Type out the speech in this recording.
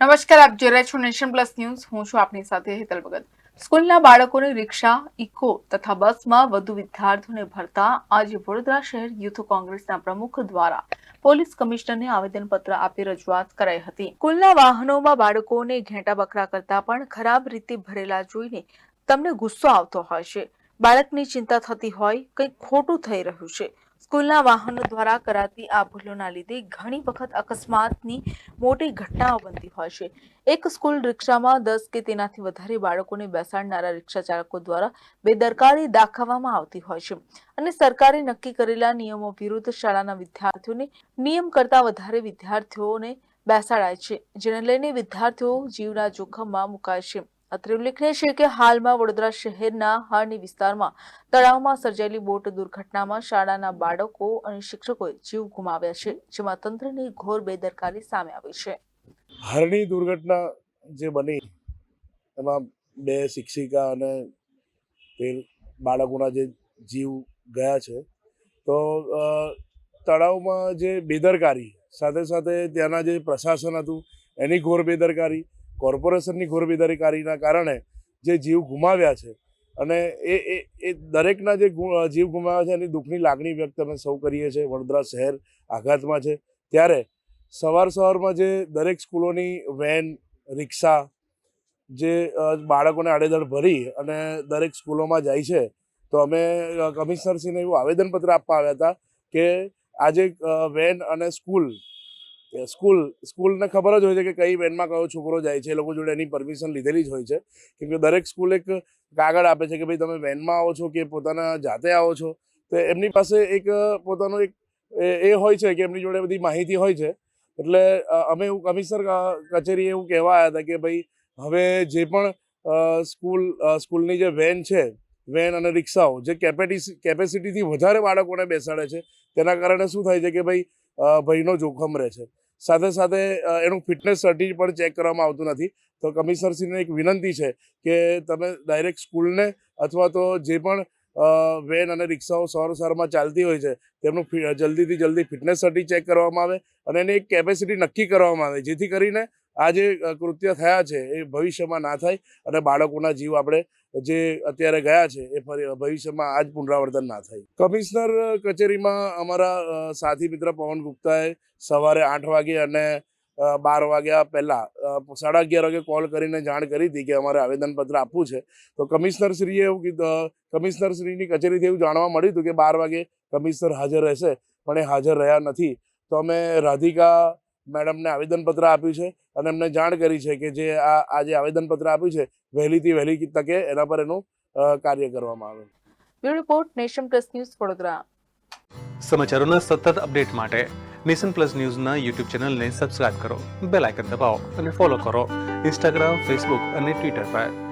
નમસ્કાર, આપ જોઈ રહ્યા છો નેશન પ્લસ ન્યૂઝ. હું છું આપની સાથે હેતલ ભગત. સ્કૂલના બાળકોને રિક્ષા, ઇકો તથા બસમાં વધુ વિદ્યાર્થીઓને ભરતા આજે વડોદરા શહેર યુથ કોંગ્રેસના પ્રમુખ દ્વારા પોલીસ કમિશનરને આવેદનપત્ર આપી રજૂઆત કરાઈ હતી. સ્કૂલના વાહનોમાં બાળકોને ઘેંટા બકરા કરતા પણ ખરાબ રીતે ભરેલા જોઈને તમને ગુસ્સો આવતો હોય છે. બાળકની ચિંતા થતી હોય, કંઈક ખોટું થઈ રહ્યું છે. સ્કૂલના વાહનો દ્વારા કરાતી આ ભૂલોના લીધે ઘણી વખત અકસ્માતની મોટી ઘટનાઓ બનતી હોય છે. એક સ્કૂલ રિક્ષામાં દસ કે તેનાથી વધારે બાળકોને બેસાડનારા રિક્ષા ચાલકો દ્વારા બેદરકારી દાખવવામાં આવતી હોય છે અને સરકારે નક્કી કરેલા નિયમો વિરુદ્ધ શાળાના વિદ્યાર્થીઓને નિયમ કરતા વધારે વિદ્યાર્થીઓને બેસાડાય છે. જેને લઈને વિદ્યાર્થીઓ જીવના જોખમમાં મુકાય છે. અત્રે ઉલ્લેખનીય છે કે હાલમાં વડોદરા શહેરના હારની વિસ્તારમાં તળાવમાં સર્જાયેલી બોટ દુર્ઘટનામાં શાળાના બાળકો અને શિક્ષકોએ જીવ ગુમાવ્યા છે, જેમાં તંત્રની ઘોર બેદરકારી સામે આવી છે. હારની દુર્ઘટના જે બની, એમાં બે શિક્ષિકા અને તે બાળકોના જે જીવ ગયા છે, તો તળાવમાં જે બેદરકારી, સાથે સાથે ત્યાંના જે પ્રશાસન હતું, એની ઘોર બેદરકારી કોર્પોરેશનની ઘોર બેદરકારીના કારણે જે જીવ ગુમાવ્યા છે અને એ એ એ દરેકના જે જીવ ગુમાવ્યા છે એની દુઃખની લાગણી વ્યક્ત અમે સૌ કરીએ છીએ. વડોદરા શહેર આઘાતમાં છે. ત્યારે સવાર સવારમાં જે દરેક સ્કૂલોની વેન, રિક્ષા જે બાળકોને આડેધડ ભરી અને દરેક સ્કૂલોમાં જાય છે, તો અમે કમિશનરશ્રીને એવું આવેદનપત્ર આપવા આવ્યા હતા કે આજે વેન અને સ્કૂલ સ્કૂલ, સ્કૂલને ખબર જ હોય છે કે કઈ વેનમાં કયો છોકરો જાય છે, એ લોકો જોડે એની પરમિશન લીધેલી જ હોય છે. કેમ કે દરેક સ્કૂલ એક કાગળ આપે છે કે ભાઈ તમે વેનમાં આવો છો કે પોતાના જાતે આવો છો. તો એમની પાસે એક પોતાનો એક એ હોય છે કે એમની જોડે બધી માહિતી હોય છે. એટલે અમે એવું કમિશનર કચેરીએ એવું કહેવા આવ્યા હતા કે ભાઈ હવે જે પણ સ્કૂલ સ્કૂલની જે વેન છે, વેન અને રિક્ષાઓ જે કેપેટી કેપેસિટીથી વધારે બાળકોને બેસાડે છે, તેના કારણે શું થાય છે કે ભાઈ ભયનો જોખમ રહે છે. સાથે સાથે એનું ફિટનેસ સર્ટિફિકેટ પણ ચેક કરવામાં આવતું નથી. તો કમિશનરશ્રીને એક વિનંતી છે કે તમે ડાયરેક્ટ સ્કૂલને અથવા તો જે પણ વેન અને રિક્ષાઓ સવાર સવારમાં ચાલતી હોય છે, તેમનું જલ્દીથી જલ્દી ફિટનેસ સર્ટિફિકેટ ચેક કરવામાં આવે અને એની એક કેપેસિટી નક્કી કરવામાં આવે, જેથી કરીને આ જે કૃત્ય થયા છે એ ભવિષ્યમાં ના થાય અને બાળકોના જીવ આપણે જે અત્યારે ગયા છે એ ફરી ભવિષ્યમાં આ જ પુનરાવર્તન ના થાય. કમિશનર કચેરીમાં અમારા સાથી મિત્ર પવન ગુપ્તાએ સવારે આઠ વાગે અને બાર વાગ્યા પહેલાં સાડા અગિયાર વાગે કોલ કરીને જાણ કરી હતી કે અમારે આવેદનપત્ર આપવું છે. તો કમિશનરશ્રીએ એવું કીધું કમિશનરશ્રીની કચેરીથી એવું જાણવા મળ્યું હતું કે બાર વાગે કમિશનર હાજર રહેશે, પણ એ હાજર રહ્યા નથી. તો અમે રાધિકા મેડમને આવેદનપત્ર આપ્યું છે. અને એમને જાણ કરી છે કે જે આ આજે જે આવેદનપત્ર આપ્યું છે વહેલીથી વહેલી તકે એના પર એનું કાર્ય કરવામાં આવે. Bureau report Nation Plus News Vadodara. સમાચારોના સતત અપડેટ માટે નેશન પ્લસ ન્યૂઝના યુટ્યુબ ચેનલને સબસ્ક્રાઇબ કરો બેલ આઇકન દબાવો અને ફોલો કરો. ઇન્સ્ટાગ્રામ ફેસબુક અને ટ્વિટર પર.